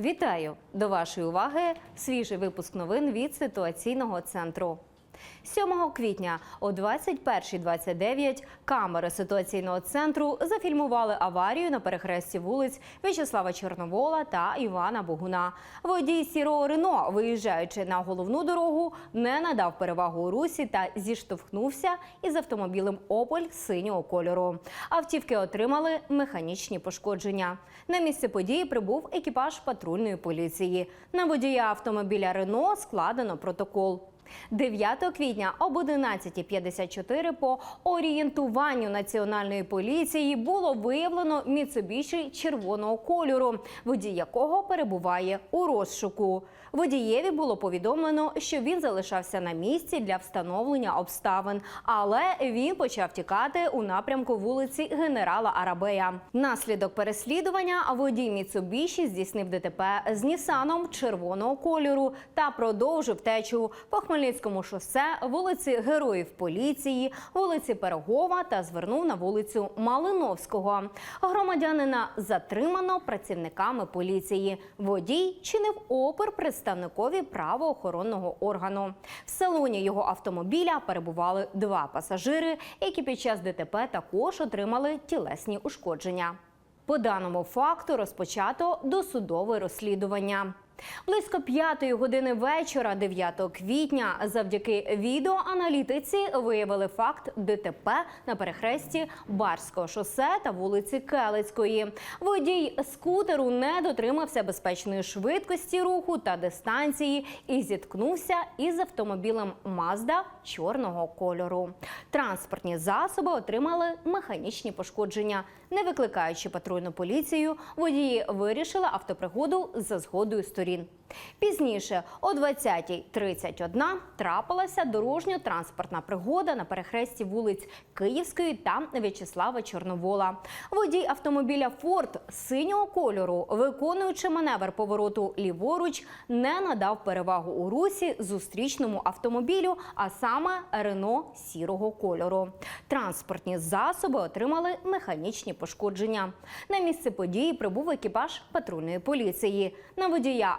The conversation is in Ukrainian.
Вітаю до вашої уваги свіжий випуск новин від ситуаційного центру. 7 квітня о 21.29 камери ситуаційного центру зафільмували аварію на перехресті вулиць В'ячеслава Чорновола та Івана Богуна. Водій сірого Рено, виїжджаючи на головну дорогу, не надав перевагу у русі та зіштовхнувся із автомобілем Опель синього кольору. Автівки отримали механічні пошкодження. На місце події прибув екіпаж патрульної поліції. На водія автомобіля Рено складено протокол. 9 квітня об 11.54 по орієнтуванню національної поліції було виявлено Міцубіші червоного кольору, водій якого перебуває у розшуку. Водієві було повідомлено, що він залишався на місці для встановлення обставин, але він почав тікати у напрямку вулиці генерала Арабея. Наслідок переслідування водій Міцубіші здійснив ДТП з Нісаном червоного кольору та продовжив течу по Хмельницькому шосе, вулиці Героїв поліції, вулиці Пирогова та звернув на вулицю Малиновського. Громадянина затримано працівниками поліції. Водій чинив опір представникові правоохоронного органу. В салоні його автомобіля перебували два пасажири, які під час ДТП також отримали тілесні ушкодження. По даному факту розпочато досудове розслідування. Близько п'ятої години вечора, 9 квітня, завдяки відеоаналітиці виявили факт ДТП на перехресті Барського шосе та вулиці Келицької. Водій скутеру не дотримався безпечної швидкості руху та дистанції і зіткнувся із автомобілем Мазда чорного кольору. Транспортні засоби отримали механічні пошкодження. Не викликаючи патрульну поліцію, водії вирішили автопригоду за згодою сторін сторін. Пізніше, о 20.31, трапилася дорожньо-транспортна пригода на перехресті вулиць Київської та В'ячеслава Чорновола. Водій автомобіля Форд синього кольору, виконуючи маневр повороту ліворуч, не надав перевагу у русі зустрічному автомобілю, а саме Рено сірого кольору. Транспортні засоби отримали механічні пошкодження. На місце події прибув екіпаж патрульної поліції. На водія